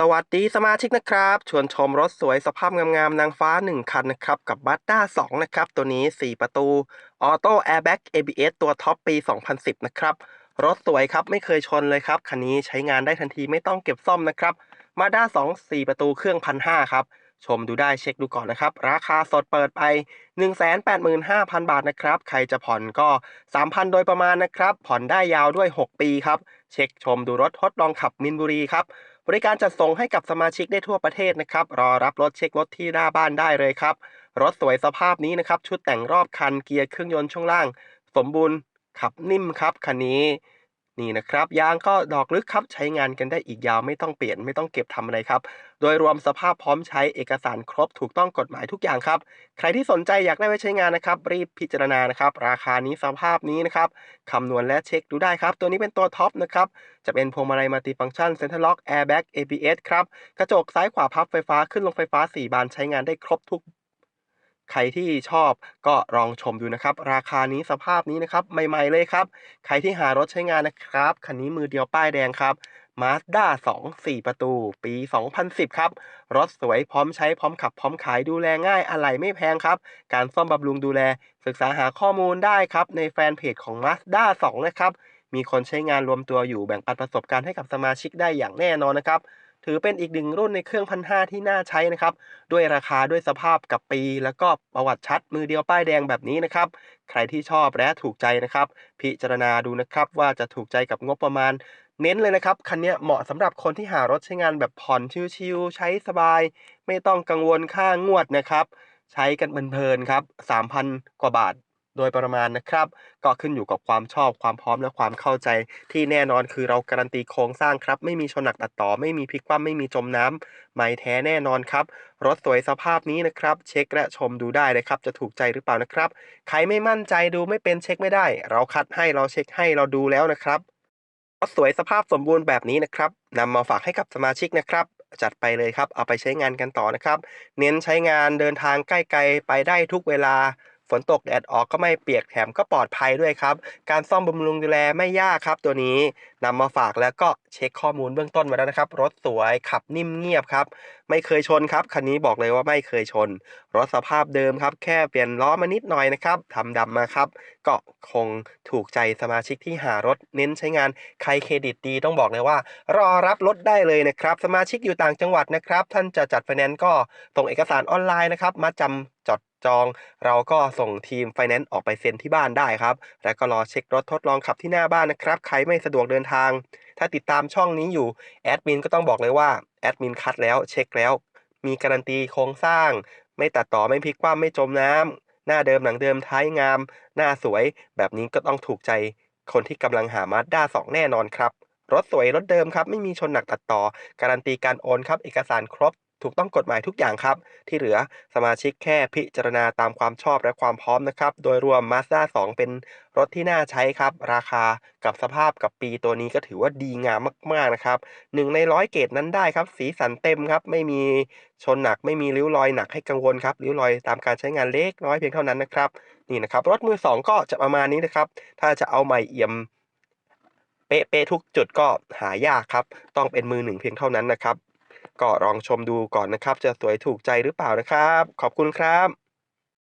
สวัสดีสมาชิกนะครับ ชวนชมรถสวยสภาพงามๆนางฟ้า 1 คันนะครับ กับ Mazda 2นะครับ ตัวนี้ 4 ประตูออโต้แอร์แบ็ก ABS ตัวท็อปปี 2010 นะครับ รถสวยครับไม่เคยชนเลยครับ คันนี้ใช้งานได้ทันทีไม่ต้องเก็บซ่อมนะครับ Mazda 2 4 ประตูเครื่อง1,500ครับ ชมดูได้เช็คดูก่อนนะครับ ราคาสดเปิดไป 185,000 บาทนะครับ ใครจะผ่อนก็ 3,000 โดยประมาณนะครับ ผ่อนได้ยาวด้วย 6 ปีครับ เช็คชมดูรถทดลองขับมินบุรีครับ บริการจัดส่งให้กับสมาชิกได้ทั่วประเทศนะครับ รอรับรถเช็ครถที่หน้าบ้านได้เลยครับ รถสวยสภาพนี้นะครับ ชุดแต่งรอบคันเกียร์เครื่องยนต์ช่วงล่าง สมบูรณ์ขับนิ่มครับคันนี้ นี่นะครับยางก็ดอกลึกครับใช้งานกันได้อีกยาวไม่ต้องเปลี่ยนไม่ต้องเก็บทำอะไรครับ โดยรวมสภาพพร้อมใช้เอกสารครบถูกต้องกฎหมายทุกอย่างครับ ใครที่สนใจอยากได้ไว้ใช้งานนะครับ รีบพิจารณานะครับ ราคานี้สภาพนี้นะครับคำนวณและเช็คดูได้ครับ ตัวนี้เป็นตัวท็อปนะครับจะเป็นพวงมาลัยมัลติฟังก์ชันเซ็นทรัลล็อกแอร์แบ็ก ABS ครับกระจกซ้ายขวาพับไฟฟ้าขึ้นลงไฟฟ้า 4 บานใช้งานได้ครบทุก ใครที่ชอบก็ลองชมดูนะครับ ราคานี้สภาพนี้นะครับ ใหม่ๆเลยครับ ใครที่หารถใช้งานนะครับ คันนี้มือเดียวป้ายแดงครับ Mazda 2 4 ประตู ปี 2010 ครับ รถสวยพร้อมใช้พร้อมขับพร้อมขายดูแลง่ายอะไหล่ไม่แพงครับ การซ่อมบำรุงดูแล ศึกษาหาข้อมูลได้ครับ ในแฟนเพจของ Mazda 2 นะครับ มีคนใช้งานรวมตัวอยู่แบ่งปันประสบการณ์ให้กับสมาชิกได้อย่างแน่นอนนะครับ ถือเป็นอีกหนึ่งรุ่นในเครื่องพันห้าที่น่าใช้นะครับ ด้วยราคาด้วยสภาพกับปี แล้วก็ประวัติชัดมือเดียวป้ายแดงแบบนี้นะครับ ใครที่ชอบและถูกใจนะครับ พิจารณาดูนะครับว่าจะถูกใจกับงบประมาณ เน้นเลยนะครับ คันนี้เหมาะสำหรับคนที่หารถใช้งานแบบผ่อนชิวๆใช้สบาย ไม่ต้องกังวลค่างวดนะครับ ใช้กันเพลินๆครับ3,000 กว่าบาท โดยประมาณนะครับ ก็ขึ้นอยู่กับความชอบความพร้อมและความเข้าใจ ที่แน่นอนคือเราการันตีโครงสร้างครับ ไม่มีชนหนักตัดต่อ ไม่มีพลิกคว่ำไม่มีจมน้ำไม่แท้แน่นอนครับ รถสวยสภาพนี้นะครับ เช็คและชมดูได้เลยครับ จะถูกใจหรือเปล่านะครับ ใครไม่มั่นใจดูไม่เป็นเช็คไม่ได้ เราคัดให้เราเช็คให้เราดูแล้วนะครับรถสวยสภาพสมบูรณ์แบบนี้นะครับนำมาฝากให้กับสมาชิกนะครับจัดไปเลยครับ เอาไปใช้งานกันต่อนะครับ เน้นใช้งานเดินทางใกล้ๆไปได้ทุกเวลา ฝนตกแดดออกก็ไม่เปียกแถมก็ปลอดภัยด้วยครับ การซ่อมบำรุงดูแลไม่ยากครับตัวนี้นำมาฝากแล้วก็เช็คข้อมูลเบื้องต้นมาแล้วนะครับ รถสวยขับนิ่มเงียบครับ ไม่เคยชนครับคันนี้บอกเลยว่าไม่เคยชน รถสภาพเดิมครับ แค่เปลี่ยนล้อมานิดหน่อยนะครับทำดำมาครับก็คงถูกใจสมาชิกที่หารถเน้นใช้งานใครเครดิตดีต้องบอกเลยว่า รอรับรถได้เลยนะครับ สมาชิกอยู่ต่างจังหวัดนะครับ ท่านจะจัดไฟแนนซ์ก็ส่งเอกสารออนไลน์นะครับมาจำจดจอง เราก็ส่งทีมไฟแนนซ์ออกไปเซ็นที่บ้านได้ครับ แล้วก็รอเช็ครถทดลองขับที่หน้าบ้านนะครับ ใครไม่สะดวกเดินทาง ถ้าติดตามช่องนี้อยู่แอดมินก็ต้องบอกเลยว่าแอดมินคัดแล้วเช็คแล้ว มีการันตีโครงสร้าง ไม่ตัดต่อไม่พลิกคว่ำไม่จมน้ำหน้าเดิมหลังเดิมท้ายงาม หน้าสวย แบบนี้ก็ต้องถูกใจคนที่กำลังหามาด้าสองแน่นอนครับรถสวยรถเดิมครับไม่มีชนหนักตัดต่อ การันตีการโอนครับเอกสารครบ ถูกต้องกฎหมายทุกอย่างครับ ที่เหลือสมาชิกแค่พิจารณาตามความชอบและความพร้อมนะครับ โดยรวม Mazda 2 เป็นรถที่น่าใช้ครับ ราคากับสภาพกับปีตัวนี้ก็ถือว่าดีงามมาก ๆ นะครับหนึ่งในร้อยเกรดนั้นได้ครับ สีสันเต็มครับ ไม่มีชนหนักไม่มีริ้วรอยหนักให้กังวลครับ ริ้วรอยตามการใช้งานเล็กน้อยเพียงเท่านั้นนะครับ นี่นะครับ รถมือสองก็จะประมาณนี้นะครับ ถ้าจะเอาใหม่เอี่ยมเป๊ะๆทุกจุดก็หายากครับ ต้องเป็นมือหนึ่งเพียงเท่านั้นนะครับ ก็ลองชมดูก่อนนะครับ จะสวยถูกใจหรือเปล่านะครับ ขอบคุณครับ